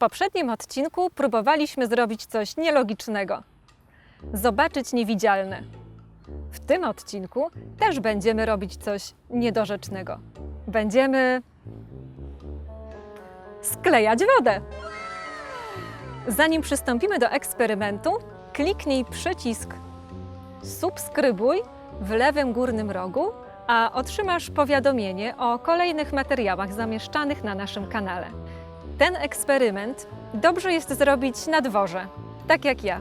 poprzednim odcinku próbowaliśmy zrobić coś nielogicznego zobaczyć niewidzialne. W tym odcinku też będziemy robić coś niedorzecznego. Będziemy sklejać wodę. Zanim przystąpimy do eksperymentu, kliknij przycisk subskrybuj w lewym górnym rogu, a otrzymasz powiadomienie o kolejnych materiałach zamieszczanych na naszym kanale. Ten eksperyment dobrze jest zrobić na dworze, tak jak ja.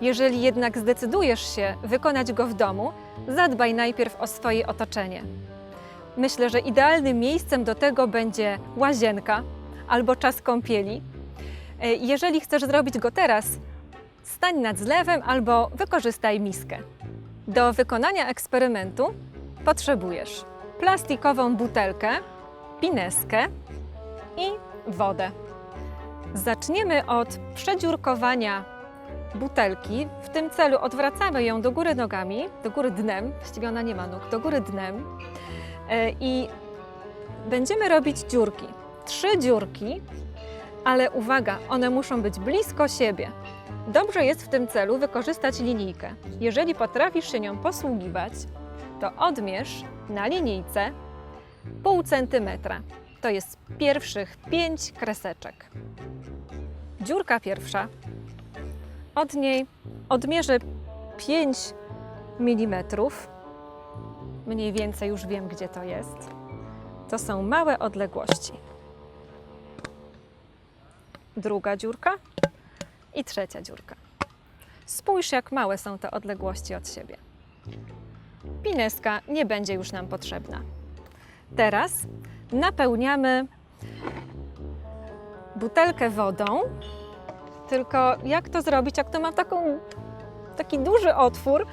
Jeżeli jednak zdecydujesz się wykonać go w domu, zadbaj najpierw o swoje otoczenie. Myślę, że idealnym miejscem do tego będzie łazienka albo czas kąpieli. E, Jeżeli chcesz zrobić go teraz, stań nad zlewem albo wykorzystaj miskę. Do wykonania eksperymentu potrzebujesz plastikową butelkę, pineskę i wodę. Zaczniemy od przedziurkowania butelki. W tym celu odwracamy ją do góry nogami, do góry dnem, właściwie ona nie ma nóg, do góry dnem E, i będziemy robić dziurki. Trzy dziurki, ale uwaga, one muszą być blisko siebie. Dobrze jest w tym celu wykorzystać linijkę. Jeżeli potrafisz się nią posługiwać, to odmierz na linijce pół centymetra. To jest pierwszych pięć kreseczek. Dziurka pierwsza. Od niej odmierzę 5 mm. Mniej więcej już wiem, gdzie to jest. To są małe odległości. Druga dziurka i trzecia dziurka. Spójrz, jak małe są te odległości od siebie. Pineska nie będzie już nam potrzebna. Teraz napełniamy butelkę wodą. Tylko jak to zrobić, jak to mam taką, taki duży otwór,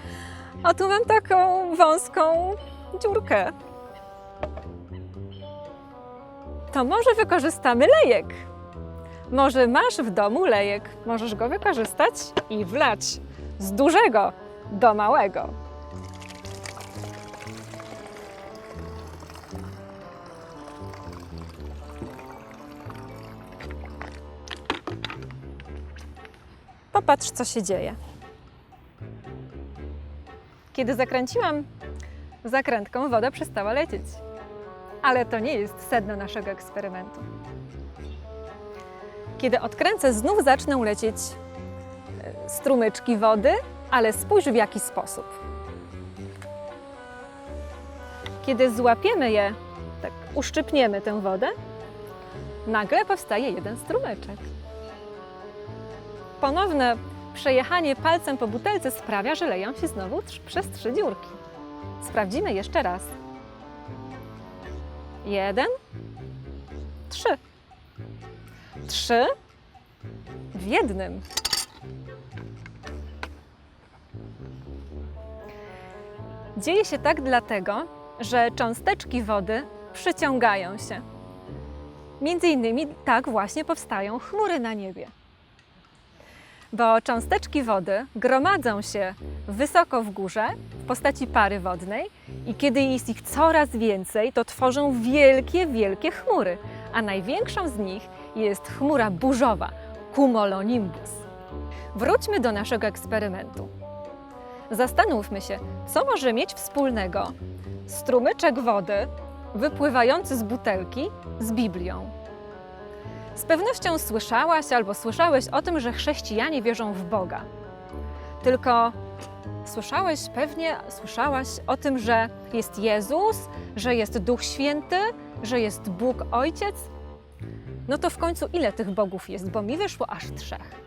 a tu mam taką wąską dziurkę? To może wykorzystamy lejek. Może masz w domu lejek, możesz go wykorzystać i wlać z dużego do małego. Popatrz, co się dzieje. Kiedy zakręciłam zakrętką, woda przestała lecieć. Ale to nie jest sedno naszego eksperymentu. Kiedy odkręcę, znów zaczną lecieć e, strumyczki wody, ale spójrz w jaki sposób. Kiedy złapiemy je, tak uszczypniemy tę wodę, nagle powstaje jeden strumyczek. Ponowne przejechanie palcem po butelce sprawia, że leją się znowu przez trzy dziurki. Sprawdzimy jeszcze raz. Jeden, trzy. Trzy w jednym. Dzieje się tak dlatego, że cząsteczki wody przyciągają się. Między innymi tak właśnie powstają chmury na niebie. Bo cząsteczki wody gromadzą się wysoko w górze w postaci pary wodnej i kiedy jest ich coraz więcej, to tworzą wielkie, wielkie chmury. A największą z nich jest chmura burzowa, cumulonimbus. Wróćmy do naszego eksperymentu. Zastanówmy się, co może mieć wspólnego strumyczek wody wypływający z butelki z Biblią. Z pewnością słyszałaś albo słyszałeś o tym, że chrześcijanie wierzą w Boga. Tylko słyszałeś pewnie, słyszałaś o tym, że jest Jezus, że jest Duch Święty, że jest Bóg Ojciec. No to w końcu ile tych bogów jest? Bo mi wyszło aż trzech.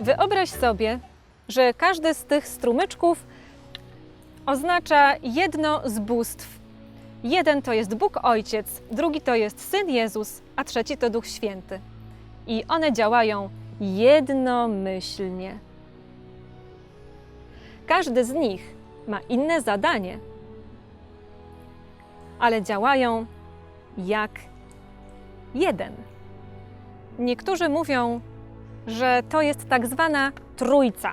Wyobraź sobie, że każdy z tych strumyczków oznacza jedno z bóstw Jeden to jest Bóg Ojciec, drugi to jest Syn Jezus, a trzeci to Duch Święty. I one działają jednomyślnie. Każdy z nich ma inne zadanie, ale działają jak jeden. Niektórzy mówią, że to jest tak zwana trójca,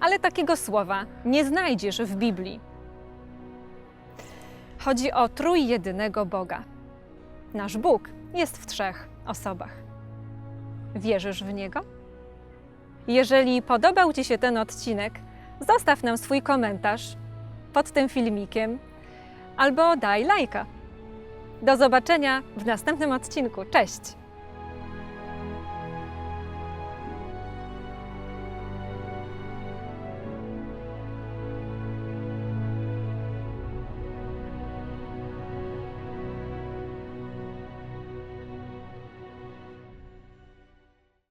ale takiego słowa nie znajdziesz w Biblii. Chodzi o trójjedynego Boga. Nasz Bóg jest w trzech osobach. Wierzysz w Niego? Jeżeli podobał Ci się ten odcinek, zostaw nam swój komentarz pod tym filmikiem albo daj lajka. Do zobaczenia w następnym odcinku. Cześć!